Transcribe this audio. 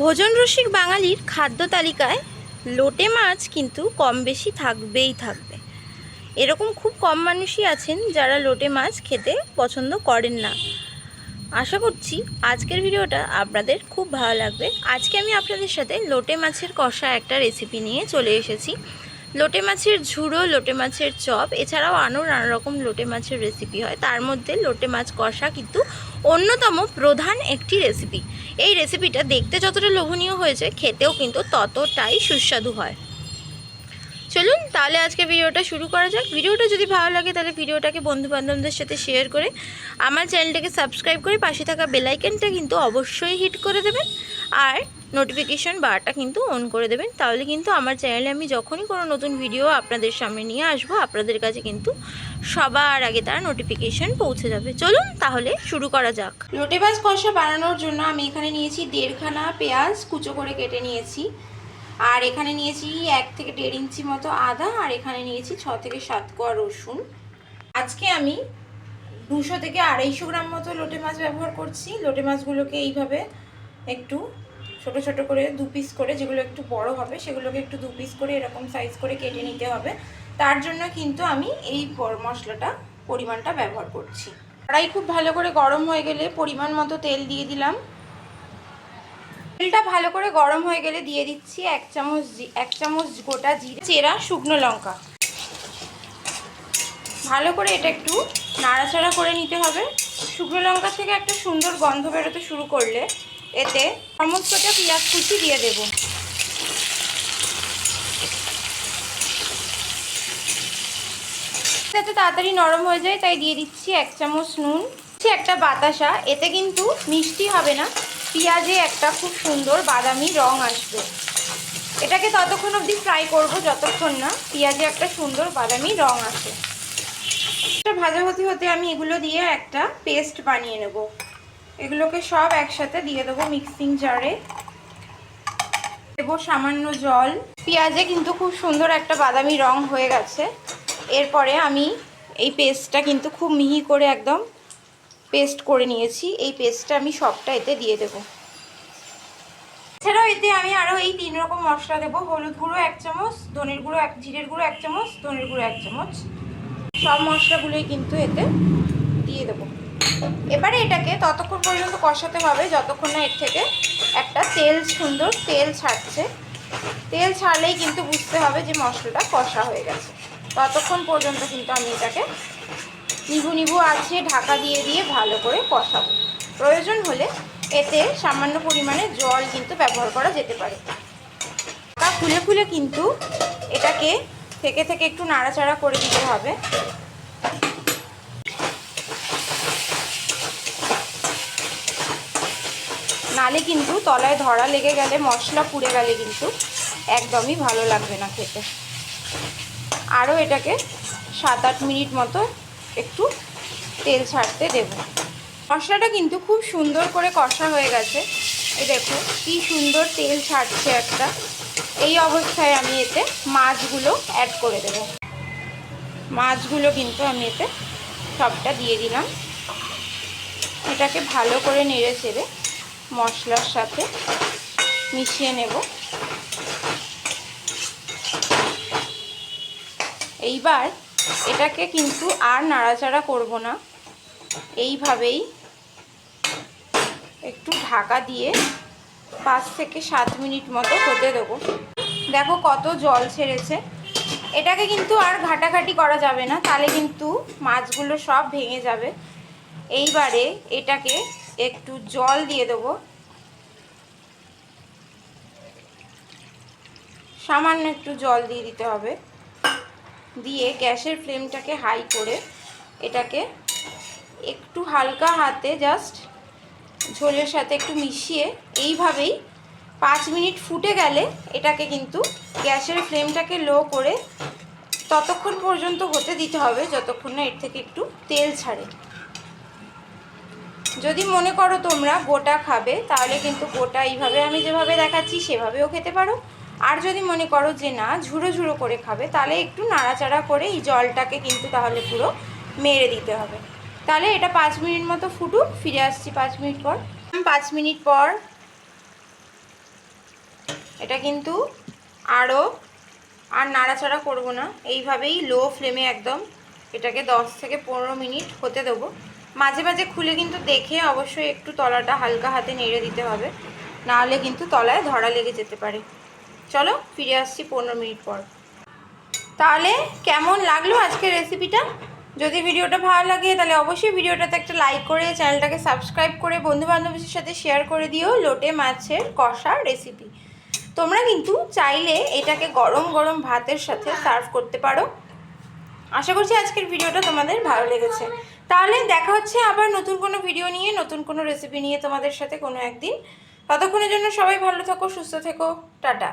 ভোজন রসিক বাঙালির খাদ্য তালিকায় লোটে মাছ কিন্তু কম বেশি থাকবেই থাকবে। এরকম খুব কম মানুষই আছেন যারা লোটে মাছ খেতে পছন্দ করেন না। আশা করছি আজকের ভিডিওটা আপনাদের খুব ভালো লাগবে। আজকে আমি আপনাদের সাথে লোটে মাছের কষা একটা রেসিপি নিয়ে চলে এসেছি। লোটে মাছের ঝুড়ো, লোটে মাছের চপ, এছাড়াও আরও নানা রকম লোটে মাছের রেসিপি হয়। তার মধ্যে লোটে মাছ কষা কিন্তু অন্যতম প্রধান একটি রেসিপি এই রেসিপিটা দেখতে যতটা লোভনীয় হয়েছে, খেতেও কিন্তু ততটাই সুস্বাদু হয়। চলুন তাহলে আজকে ভিডিওটা শুরু করা যাক। ভিডিওটা যদি ভালো লাগে তাহলে ভিডিওটাকে বন্ধু বান্ধবদের সাথে শেয়ার করে আমার চ্যানেলটাকে সাবস্ক্রাইব করে পাশে থাকা বেলাইকনটা কিন্তু অবশ্যই হিট করে দেবেন। আর নোটিফিকেশন বারটা কিন্তু অন করে দেবেন। তাহলে কিন্তু আমার চ্যানেলে আমি যখনই কোনো নতুন ভিডিও আপনাদের সামনে নিয়ে আসব, আপনাদের কাছে কিন্তু সবার আগে তার নোটিফিকেশন পৌঁছে যাবে। চলুন তাহলে শুরু করা যাক। লোটে মাছ কষা বানানোর জন্য আমি এখানে নিয়েছি দেড়খানা পেঁয়াজ, কুচো করে কেটে নিয়েছি। আর এখানে নিয়েছি এক থেকে দেড় ইঞ্চি মতো আদা, আর এখানে নিয়েছি ছ থেকে সাত কোয়া রসুন। আজকে আমি দুশো থেকে আড়াইশো গ্রাম মতো লোটে মাছ ব্যবহার করছি। লোটে মাছগুলোকে এইভাবে একটু ছোট ছোট করে দু পিস করে, যেগুলো একটু বড় হবে, সেগুলোকে একটু দু পিস করে এরকম সাইজ করে কেটে নিতে হবে। তার জন্য কিন্তু আমি এই মশলাটা, পরিমাণটা ব্যবহার করছি। কড়াই খুব ভালো করে গরম হয়ে গেলে পরিমাণ মতো তেল দিয়ে দিলাম। তেলটা ভালো করে গরম হয়ে গেলে দিয়ে দিচ্ছি এক চামচ এক চামচ গোটা জিরে, চেরা, শুকনো লঙ্কা। ভালো করে এটা একটু নাড়াচাড়া করে নিতে হবে। শুকনো লঙ্কা থেকে একটা সুন্দর গন্ধ বেরোতে শুরু করলে এতে সমস্তটা পেঁয়াজ কুচি দিয়ে দেব। যাতে তাড়াতাড়ি নরম হয়ে যায়, তাই দিয়ে দিচ্ছি এক চামচ নুন। একটা বাতাসা, এতে কিন্তু মিষ্টি হবে না। পেঁয়াজে একটা খুব সুন্দর বাদামি রং আসবে। এটাকে ততক্ষণ অবধি ফ্রাই করব, যতক্ষণ না পেঁয়াজে একটা সুন্দর বাদামি রং আসে। এটা ভাজা হতে হতে আমি এগুলো দিয়ে একটা পেস্ট বানিয়ে নেব। এগুলোকে সব একসাথে দিয়ে দেবো মিক্সিং জারে দেবো সামান্য জল। পেঁয়াজে কিন্তু খুব সুন্দর একটা বাদামি রং হয়ে গেছে। এরপরে আমি এই পেস্টটা কিন্তু খুব মিহি করে একদম পেস্ট করে নিয়েছি, এই পেস্টটা আমি সবটা এতে দিয়ে দেবো। এছাড়াও এতে আমি আরও এই তিন রকম মশলা দেবো, হলুদ গুঁড়ো এক চামচ, ধনের গুঁড়ো এক, জিরের গুঁড়ো এক চামচ, ধনের গুঁড়ো এক চামচ। সব মশলাগুলোই কিন্তু এতে দিয়ে দেবো। এবারে এটাকে ততক্ষণ পর্যন্ত কষাতে হবে, যতক্ষণ না এর থেকে একটা তেল সুন্দর তেল ছাড়ছে। তেল ছাড়লেই কিন্তু বুঝতে হবে যে মশলাটা কষা হয়ে গেছে। ততক্ষণ পর্যন্ত কিন্তু আমি এটাকে নিবু নিবু আছে, ঢাকা দিয়ে দিয়ে ভালো করে কষাবো। প্রয়োজন হলে এতে সামান্য পরিমাণে জল কিন্তু ব্যবহার করা যেতে পারে। তা খুলে খুলে কিন্তু এটাকে থেকে থেকে একটু নাড়াচাড়া করে দিতে হবে। নালে কিন্তু তলায় ধরা লেগে গেলে, মশলা পুড়ে গেলে কিন্তু একদমই ভালো লাগবে না খেতে। আরও এটাকে সাত আট মিনিট মতো একটু তেল ছাড়তে দেব। মশলাটা কিন্তু খুব সুন্দর করে কষা হয়ে গেছে। এই দেখো কি সুন্দর তেল ছাড়ছে একটা। এই অবস্থায় আমি এতে মাছগুলো অ্যাড করে দেব। মাছগুলো কিন্তু আমি এতে সবটা দিয়ে দিলাম। এটাকে ভালো করে নেড়ে চেড়ে মশলার সাথে মিশিয়ে নেব। এইবার এটাকে কিন্তু আর নাড়াচাড়া করব না। এইভাবেই একটু ঢাকা দিয়ে পাঁচ থেকে সাত মিনিট মতো হতে দেবো। দেখো কত জল ছেড়েছে। এটাকে কিন্তু আর ঘাটাঘাটি করা যাবে না, তাহলে কিন্তু মাছগুলো সব ভেঙে যাবে। এইবারে এটাকে একটু জল দিয়ে দেবো। সামান্য একটু জল দিয়ে দিতে হবে। দিয়ে গ্যাসের ফ্লেমটাকে হাই করে এটাকে একটু হালকা হাতে জাস্ট ঝোলের সাথে একটু মিশিয়ে এইভাবেই পাঁচ মিনিট ফুটে গেলে এটাকে কিন্তু গ্যাসের ফ্লেমটাকে লো করে ততক্ষণ পর্যন্ত হতে দিতে হবে, যতক্ষণ না এর থেকে একটু তেল ছাড়ে। যদি মনে করো তোমরা গোটা খাবে, তাহলে কিন্তু গোটা এইভাবে আমি যেভাবে দেখাচ্ছি সেভাবেও খেতে পারো। আর যদি মনে করো যে না, ঝুড়ো ঝুড়ো করে খাবে, তাহলে একটু নাড়াচাড়া করে এই জলটাকে কিন্তু তাহলে পুরো মেরে দিতে হবে। তাহলে এটা পাঁচ মিনিট মতো ফুটুক, ফিরে আসছি পাঁচ মিনিট পর। পাঁচ মিনিট পর এটা কিন্তু আরও আর নাড়াচাড়া করব না, এইভাবেই লো ফ্লেমে একদম এটাকে 10 থেকে পনেরো মিনিট হতে দেবো। মাঝে মাঝে খুলে কিন্তু দেখে অবশ্যই একটু তলাটা হালকা হাতে নেড়ে দিতে হবে, নাহলে কিন্তু তলায় ধরা লেগে যেতে পারে। চলো ফিরে আসছি পনেরো মিনিট পর। তাহলে কেমন লাগল আজকের রেসিপিটা যদি ভিডিওটা ভালো লাগে, তাহলে অবশ্যই ভিডিওটাতে একটা লাইক করে চ্যানেলটাকে সাবস্ক্রাইব করে বন্ধু বান্ধবীর সাথে শেয়ার করে দিও লোটে মাছের কষা রেসিপি তোমরা কিন্তু চাইলে এটাকে গরম গরম ভাতের সাথে সার্ভ করতে পারো। আশা করছি আজকের ভিডিওটা তোমাদের ভালো লেগেছে। তাহলে দেখা হচ্ছে আবার নতুন কোনো ভিডিও নিয়ে, নতুন কোনো রেসিপি নিয়ে তোমাদের সাথে কোনো একদিন। ততক্ষণের জন্য সবাই ভালো থাকো, সুস্থ থেকো। টাটা।